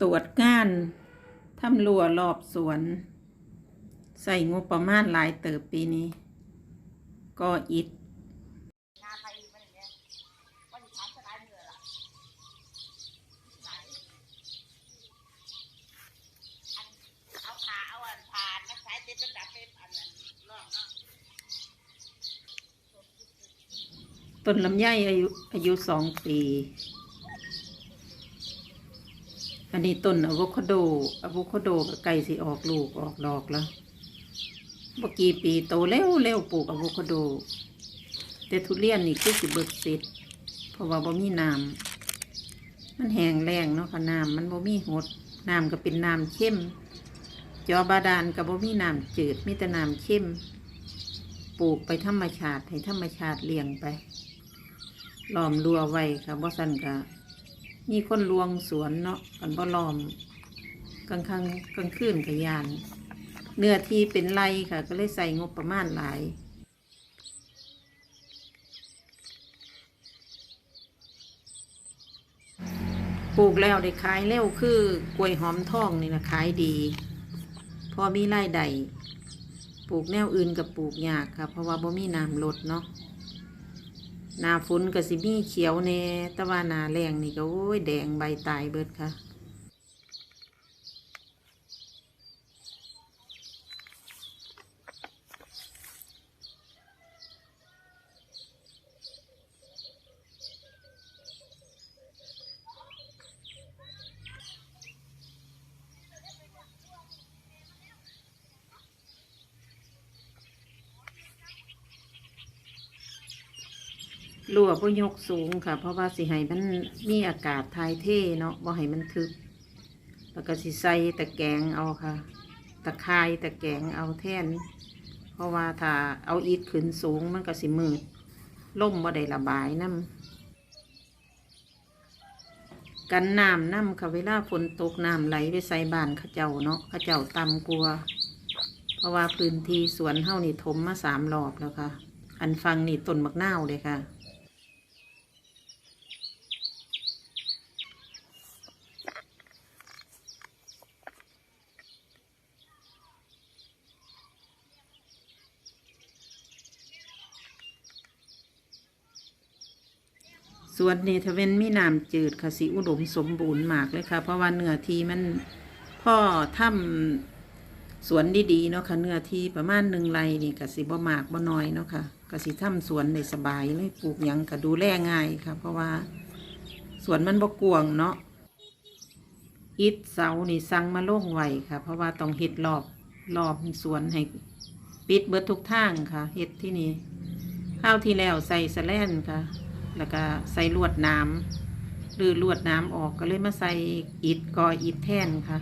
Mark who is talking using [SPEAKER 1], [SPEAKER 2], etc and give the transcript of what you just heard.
[SPEAKER 1] ตรวจงานทำรั้วรอบสวน ใส่งบประมาณหลายเติบปีนี้ ก็อิด
[SPEAKER 2] งานไทยมันอย่างเงี้ยวันนี้ถามสลายเหนืออันเอาขาเอาอันผ่านนักสายเต็มระดับเป็นอันนั้นร่องเนาะ
[SPEAKER 1] ต้นลำไยอายุอายุสองปี อันนี้ต้นอะโวคาโดอะโวคาโดก็ใกล้สิออกลูกออกดอกแล้วเมื่อกี่ปีโตเร็วเร็วปลูกอะโวคาโด แต่ทุเรียนนี่คือสิเบิดสิทธิ์เพราะว่าบ่มีน้ำมันแห้งแล้งเนาะค่ะน้ำมันบ่มีหดน้ำก็เป็นน้ำเข้ม จอบาดาลก็บ่มีน้ำจืดมีแต่น้ำเข้มปลูกไปธรรมชาติให้ธรรมชาติเลี้ยงไปล้อมรัวไว้ค่ะบ่สันก็ มีคนลวงสวนเนาะกันบ่ลอมกลางค่ำกลางคืนก็ยาน เนื้อที่เป็นไรค่ะ ก็เลยใส่งบประมาณหลายปลูกแล้วได้ขายเร็วคือกล้วยหอมทองนี่นะขายดี พอมีไรายได้ปลูกแนวอื่นกับปลูกยากค่ะ เพราะว่าบ่มีน้ำลดเนาะ หนาฝนก็สิมีเขียวแน่แต่ว่าหนาแรงนี่ก็โอ้ยแดงใบตายเบิดค่ะ รั่วบ่ยกสูงค่ะ เพราะว่าสิให้มันมีอากาศทายเท่เนาะบ่ให้มันทึบ แล้วก็สิใส่ตะแกรงเอาค่ะ ตะไคร้ตะแกรงเอาแท่น เพราะว่าถ้าเอาอีดขึ้นสูงมันก็สิมืดล่มบ่ได้ระบายน้ำกันน้ำน้ำค่ะเวลาฝนตกน้ำไหลไปใส่บ้านข้าเจ้าเนาะข้าเจ้าตำกลัว เพราะว่าพื้นที่สวนเฮานี่ถมมาสามรอบแล้วค่ะ อันฟังนี่ต้นมักนาวเลยค่ะ ส่วนนี้ถ้าเป็นมีน้ำจืดค่ะสิอุดมสมบูรณ์มากเลยค่ะ เพราะว่าเนื้อที่มันพ่อทำสวนดีๆเนาะค่ะเนื้อที่ประมาณหนึ่งไรนี่ก็สิบ่มากบ่น้อยเนาะค่ะก็สิทำสวนได้สบายเลยปลูกยังก็ดูแลง่ายค่ะ เพราะว่าสวนมันบ่กวงเนาะอิฐเสานี่สั่งมาโล่งไวค่ะ เพราะว่าต้องเฮ็ดรอบรอบสวนให้ปิดเบิดทุกทางค่ะเฮ็ดที่นี่ข้าวที่แล้วใส่สแลนค่ะ แล้วก็ใส่ลวดน้ำหรือลวดน้ำออกก็เลยมาใส่อิดกออิดแท่นค่ะ